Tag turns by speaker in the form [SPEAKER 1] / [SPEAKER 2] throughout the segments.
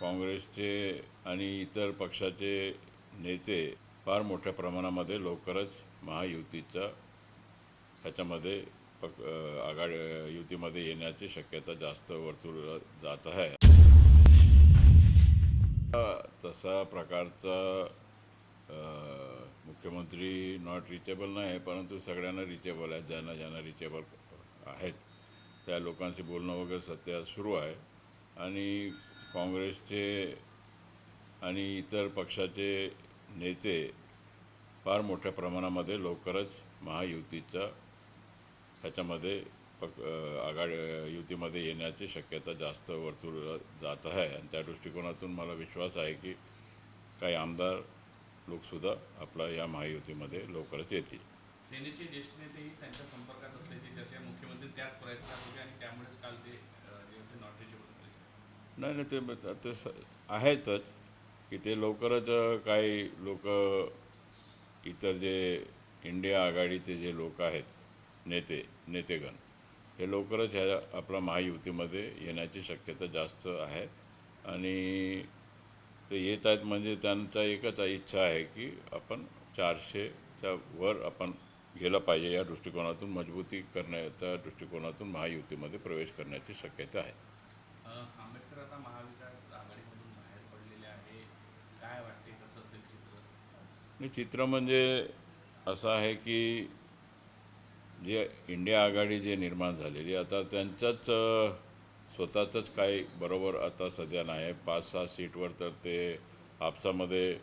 [SPEAKER 1] काँग्रेसचे आणि इतर पक्षाचे नेते फार मोठ्या प्रमाणामध्ये लवकरच महायुतीचा ह्याच्यामध्ये पक आघाडी युतीमध्ये येण्याची शक्यता जास्त वर्तुळ जात आहे. तसा प्रकारचा मुख्यमंत्री नॉट रिचेबल नाही आहे परंतु सगळ्यांना रिचेबल आहेत ज्यांना ज्यांना रिचेबल आहेत त्या लोकांशी बोलणं वगैरे सध्या सुरू आहे. आणि काँग्रेसचे आणि इतर पक्षाचे नेते फार मोठ्या प्रमाणामध्ये लवकरच महायुतीचा ह्याच्यामध्ये पक आघाडी युतीमध्ये येण्याची शक्यता जास्त वर्तुळ जात आहे. आणि त्या दृष्टिकोनातून मला विश्वास आहे की काही आमदार लोकसुद्धा आपला या महायुतीमध्ये लवकरच येतील.
[SPEAKER 2] सेनेचे ज्येष्ठ नेतेही त्यांच्या संपर्कात असल्याची चर्चा मुख्यमंत्री त्याच प्रयत्नात होते आणि त्यामुळेच काल ते अ, जे होते नॉट रिचेबल झाले
[SPEAKER 1] नाही नाही ते ते आहेतच की ते लवकरच काही लोक इतर जे इंडिया आघाडीचे जे लोक आहेत नेते नेतेगण हे लवकरच ह्या आपल्या महायुतीमध्ये येण्याची शक्यता जास्त आहे. आणि ते येत आहेत म्हणजे त्यांचा एकच इच्छा आहे की आपण चारशेच्या वर आपण गेलं पाहिजे या दृष्टिकोनातून मजबूती करण्याच्या दृष्टिकोनातून महायुतीमध्ये प्रवेश करण्याची शक्यता आहे
[SPEAKER 2] अ, आंबेडकर आता महाविकास आघाडीमधून बाहेर पडलेले आहे काय वाटते कसं असेल चित्र
[SPEAKER 1] आणि चित्र म्हणजे असं आहे की जे इंडिया आघाडी जे निर्माण झालेली आता त्यांच्याच स्वतःचंच काही बरोबर आता सध्या नाही आहे. पाच सहा सीटवर तर ते आपसामध्ये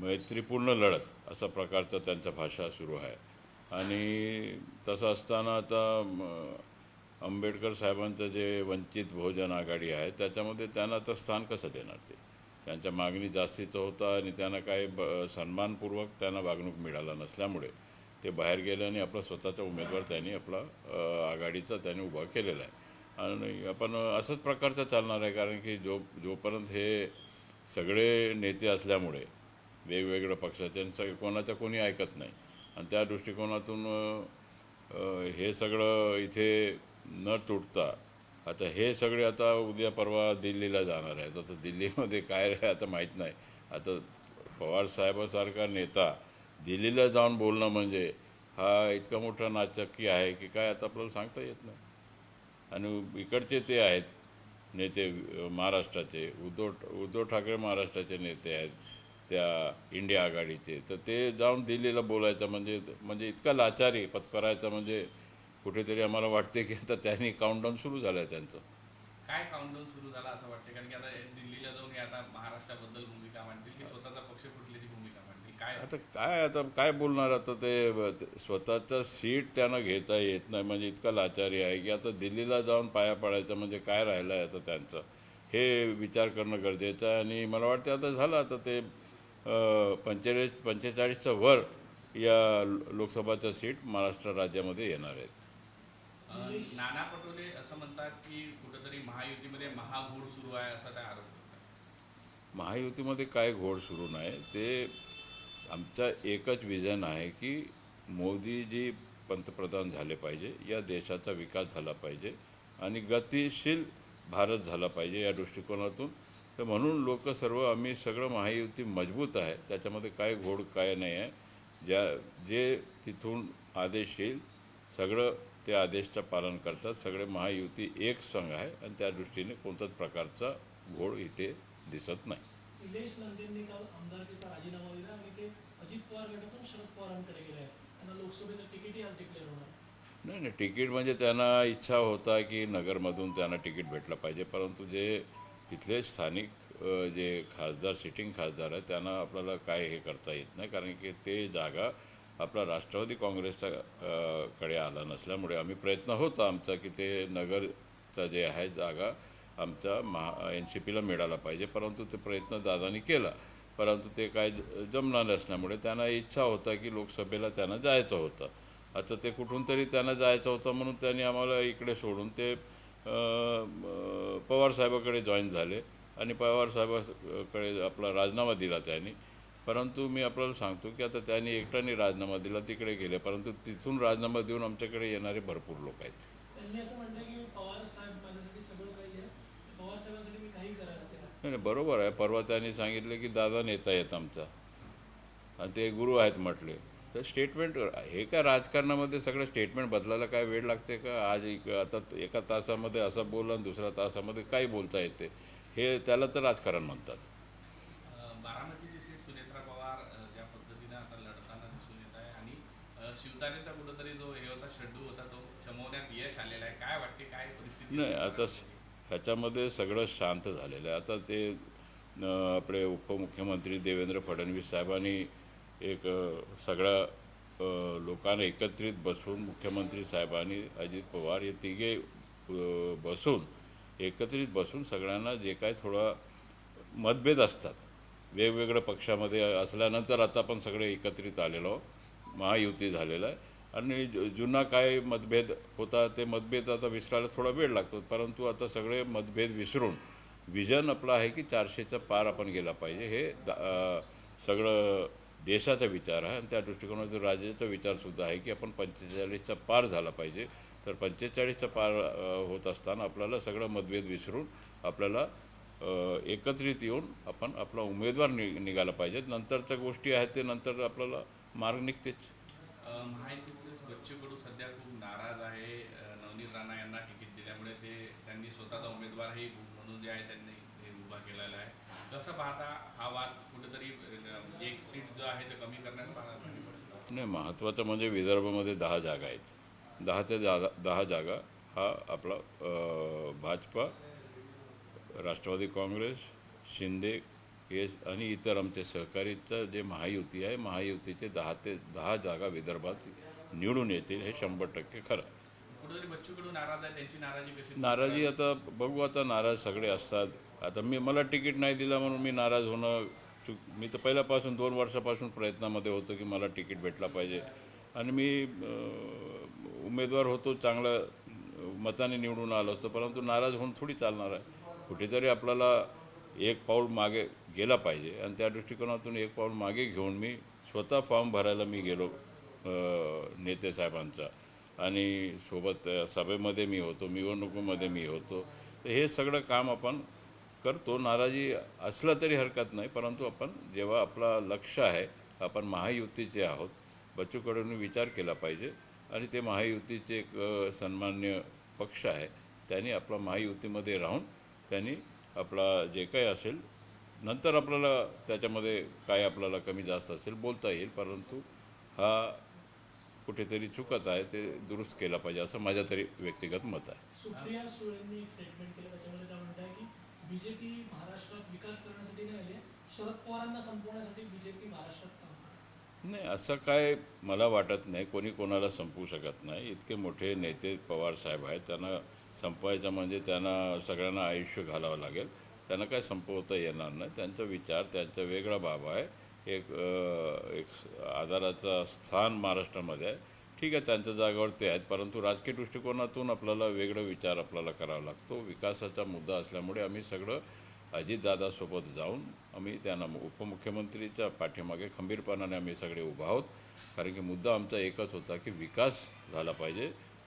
[SPEAKER 1] मैत्रीपूर्ण लढत असा प्रकारचा त्यांचा भाषा सुरू आहे. आणि तसं असताना आता आंबेडकर साहेबांचं जे वंचित बहुजन आघाडी आहे त्याच्यामध्ये त्यांना तर स्थान कसं देणार ते? त्यांच्या मागणी जास्तीचं होता आणि त्यांना काही ब सन्मानपूर्वक त्यांना वागणूक मिळाला नसल्यामुळे ते बाहेर गेले आणि आपला स्वतःचा उमेदवार त्यांनी आपला आघाडीचा त्यांनी उभा केलेला आहे. आणि आपण असंच प्रकारचं चालणार आहे कारण की जो जोपर्यंत हे सगळे नेते असल्यामुळे वेगवेगळ्या पक्षाचे आणि सगळे कोणाचं कोणी ऐकत नाही. आणि त्या दृष्टिकोनातून हे सगळं इथे न तुटता आता हे सगळे आता उद्या परवा दिल्लीला जाणार आहेत. आता दिल्लीमध्ये काय आता माहीत नाही. आता पवार साहेबासारखा नेता दिल्लीला जाऊन बोलणं म्हणजे हा इतका मोठा नाचक्की आहे की काय आता आपल्याला सांगता येत नाही. आणि इकडचे ते आहेत नेते महाराष्ट्राचे उद्धव उद्धव ठाकरे महाराष्ट्राचे नेते आहेत त्या इंडिया आघाडीचे. तर ते जाऊन दिल्लीला बोलायचं म्हणजे म्हणजे इतका लाचारी पत्करायचा म्हणजे कुठेतरी आम्हाला वाटते की आता त्यांनी काउंटडाऊन सुरू झालं आहे त्यांचं.
[SPEAKER 2] काय काउंटडाऊन सुरू झाला असं वाटतं कारण की आता दिल्लीला जाऊन आता महाराष्ट्राबद्दल भूमिका मांडतील की स्वतःचा पक्ष फुटल्याची भूमिका मांडतील? काय?
[SPEAKER 1] आता काय आता काय बोलणार आता ते स्वतःचं सीट त्यांना घेता येत नाही. म्हणजे इतका लाचारी आहे की आता दिल्लीला जाऊन पाया पडायचं म्हणजे काय राहिलं आहे आता त्यांचं? हे विचार करणं गरजेचं आहे. आणि मला वाटतं आता झालं आता ते पंचेचाळीस पंचेचाळीसचं वर या लोकसभाच्या सीट महाराष्ट्र राज्यामध्ये येणार आहेत
[SPEAKER 2] नाना पटोले असं म्हणतात की कुठेतरी महायुतीमध्ये महाघोड सुरू आहे असा त्या आरोप
[SPEAKER 1] महायुतीमध्ये काय घोड सुरू नाही ते आमचा एकच विजन आहे की मोदीजी पंतप्रधान झाले पाहिजे या देशाचा विकास झाला पाहिजे आणि गतिशील भारत झाला पाहिजे या दृष्टिकोनातून. तर म्हणून लोक सर्व आम्ही सगळं महायुती मजबूत आहे त्याच्यामध्ये काय घोड काय नाही आहे. ज्या जे तिथून आदेश येईल सगळं ते आदेशचं पालन करतात. सगळे महायुती एक संघ आहे आणि त्या दृष्टीने कोणत्याच प्रकारचा घोड इथे दिसत नाही.
[SPEAKER 3] निलेश लंकेंनी काल आमदारकीचा राजीनामा दिला आणि ते अजित पवार गटातून शरद पवारांकडे गेले आहेत. त्यांना लोकसभेचं तिकीटही आज डिक्लेअर होणार
[SPEAKER 1] नाही नाही तिकीट म्हणजे त्यांना इच्छा होता की नगरमधून त्यांना तिकीट भेटलं पाहिजे. परंतु जे तिथले स्थानिक जे खासदार सिटिंग खासदार आहेत त्यांना आपल्याला काय हे करता येत नाही. कारण की ते जागा आपला राष्ट्रवादी काँग्रेसचा कडे आला नसल्यामुळे आम्ही प्रयत्न होता आमचा की ते नगरचा जे आहे जागा आमचा महा एन सी पीला मिळाला पाहिजे. परंतु ते प्रयत्न दादानी केला. परंतु ते काय ज- जमणार नसल्यामुळे त्यांना इच्छा होता की लोकसभेला त्यांना जायचं होतं. आता ते कुठून तरी त्यांना जायचं होतं म्हणून त्यांनी आम्हाला इकडे सोडून ते पवारसाहेबाकडे जॉईन झाले. आणि पवारसाहेबाकडे आपला राजीनामा दिला त्यांनी. परंतु मी आपल्याला सांगतो की आता त्यांनी एकट्याने राजीनामा दिला तिकडे गेले. परंतु तिथून राजीनामा देऊन आमच्याकडे येणारे भरपूर लोक आहेत. नाही नाही, बरोबर आहे. परवा त्यांनी सांगितलं की दादा नेता आहेत आमचा. आणि ते गुरु आहेत म्हटले. तर स्टेटमेंट हे काय राजकारणामध्ये सगळं स्टेटमेंट बदलायला काय वेळ लागते का? आज एक आता एका तासामध्ये असं बोललं आणि दुसऱ्या तासामध्ये काही बोलता येते. हे त्याला तर राजकारण म्हणतात
[SPEAKER 2] अ, बारामतीची सीट सुनेत्रा पवार अ, ज्या पद्धतीने आता लढताना दिसून येत आहे आणि अ, शिवसेनेचा कुठंतरी जो हे होता शेड्यू होता तो शमवण्यात यश आलेलं आहे. काय वाटते काय परिस्थिती
[SPEAKER 1] नाही आता ह्याच्यामध्ये सगळं शांत झालेलं आहे. आता ते आपले उपमुख्यमंत्री देवेंद्र फडणवीस साहेबांनी एक सगळ्या लोकांना एकत्रित बसून मुख्यमंत्री साहेबांनी अजित पवार हे तिघे बसून एकत्रित बसून सगळ्यांना जे काय थोडा मतभेद असतात वेगवेगळ्या पक्षामध्ये असल्यानंतर आता आपण सगळे एकत्रित आलेलो आहोत. महायुती झालेलं आहे. आणि जुना काय मतभेद होता ते मतभेद आता विसरायला थोडा वेळ लागतो. परंतु आता सगळे मतभेद विसरून विजन आपलं आहे की चारशेचा पार आपण गेला पाहिजे. हे दा- सगळं देशाचा विचार आहे. आणि त्या दृष्टिकोनातून राज्याचा विचारसुद्धा आहे की आपण पंचेचाळीसचा पार झाला पाहिजे. तर पंचेचाळीसचा पार होत असताना आपल्याला सगळं मतभेद विसरून आपल्याला एकत्रित येऊन आपण आपला उमेदवार नि निघाला पाहिजेत. नंतरच्या गोष्टी आहेत ते नंतर आपल्याला मार्ग निघतेच
[SPEAKER 2] अ, महायुतीतलेच बच्चू कडू सध्या खूप नाराज आहे. नवनीत राणा यांना तिकीट दिल्यामुळे ते त्यांनी स्वतःचा उमेदवारही म्हणून जे आहे त्यांनी ते उभा केलेला आहे. कसं पाहता हा वाद कुठेतरी एक सीट जो आहे ते कमी करण्यास पडतो
[SPEAKER 1] नाही महत्त्वाचं म्हणजे विदर्भामध्ये दहा जागा आहेत. दहा ते दहा दहा जागा हा आपला भाजपा राष्ट्रवादी काँग्रेस शिंदे हे आणि इतर आमचे सहकारीचं जे महायुती आहे महायुतीचे दहा ते दहा जागा विदर्भात निवडून येतील हे शंभर टक्के खरं.
[SPEAKER 2] नाराज
[SPEAKER 1] आता बघू आता नाराज सगळे असतात. आता मी मला तिकीट नाही दिला म्हणून मी नाराज होणं चूक मी तर पहिल्यापासून दोन वर्षापासून प्रयत्नामध्ये होतो की मला तिकीट भेटला पाहिजे. आणि मी उमेदवार होतो चांगला मताने निवडून आलो असतो परंतु नाराज होऊन थोडी चालणार आहे. कुठेतरी आपल्याला एक पाऊल मागे गेला पाहिजे. आणि त्या दृष्टिकोनातून एक पाऊल मागे घेऊन मी स्वतः फॉर्म भरायला मी गेलो नेते साहेबांचा. आणि सोबत सभेमध्ये मी होतो निवडणुकीमध्ये मी होतो. तर हे सगळं काम आपण करतो. नाराजी असलं तरी हरकत नाही परंतु आपण जेव्हा आपला लक्ष आहे आपण महायुतीचे आहोत बच्चूकडून विचार केला पाहिजे. आणि ते महायुतीचे एक सन्मान्य पक्ष आहे त्यांनी आपला महायुतीमध्ये राहून त्यांनी आपला जे काही असेल नंतर आपल्याला त्याच्यामध्ये काय आपल्याला कमी जास्त असेल बोलता येईल परंतु हा कुठेतरी चुकच आहे ते दुरुस्त केला पाहिजे असं माझ्या तरी व्यक्तिगत मत आहे.
[SPEAKER 3] सुप्रिया सुळेंनी स्टेटमेंट केलं त्याच्यामध्ये त्या म्हणताय की बीजेपी महाराष्ट्रात विकास करण्यासाठी नाही आली शरद पवारांना संपवण्यासाठी बीजेपी महाराष्ट्रात
[SPEAKER 1] नाही असं काय मला वाटत नाही. कोणी कोणाला संपवू शकत नाही. इतके मोठे नेते पवार साहेब आहेत. त्यांना संपवायचं म्हणजे त्यांना सगळ्यांना आयुष्य घालावं लागेल. त्यांना काय संपवता येणार नाही. त्यांचा विचार त्यांचा वेगळा बाब आहे. एक एक आधाराचं स्थान महाराष्ट्रामध्ये आहे. ठीक आहे त्यांच्या जागावर ते आहेत. परंतु राजकीय दृष्टिकोनातून आपल्याला वेगळा विचार आपल्याला करावा लागतो. विकासाचा मुद्दा असल्यामुळे आम्ही सगळं अजितदादासोबत जाऊन आम्ही त्यांना उपमुख्यमंत्रीच्या पाठीमागे खंबीरपणाने आम्ही सगळे उभा आहोत. कारण की मुद्दा आमचा एकच होता की विकास झाला पाहिजे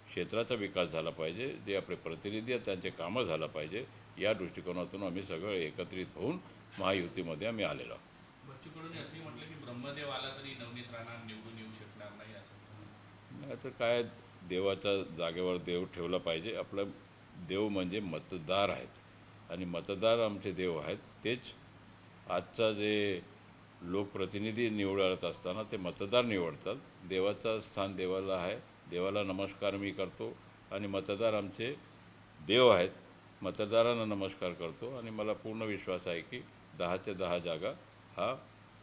[SPEAKER 1] क्षेत्राचा विकास झाला पाहिजे जे आपले प्रतिनिधी आहेत त्यांचे कामं झालं पाहिजे या दृष्टिकोनातून आम्ही सगळं एकत्रित होऊन महायुतीमध्ये आम्ही आलेलो आहोत.
[SPEAKER 2] बच्चू कडूंनी असंही म्हटलं की ब्रह्मदेव आला तरी नवनीत राणा निवडून येऊ शकणार नाही असं
[SPEAKER 1] नाही तर काय देवाच्या जागेवर देव ठेवला पाहिजे. आपलं देव म्हणजे मतदार आहेत. आणि मतदार आमचे देव आहेत तेच आजचा जे लोकप्रतिनिधी निवडत असताना ते मतदार निवडतात. देवाचं स्थान देवाला आहे. देवाला नमस्कार मी करतो आणि मतदार आमचे देव आहेत. मतदारांना नमस्कार करतो आणि मला पूर्ण विश्वास आहे की दहाच्या दहा जागा हा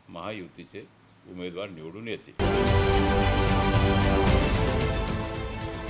[SPEAKER 1] महायुतीचे उमेदवार निवडून येतील.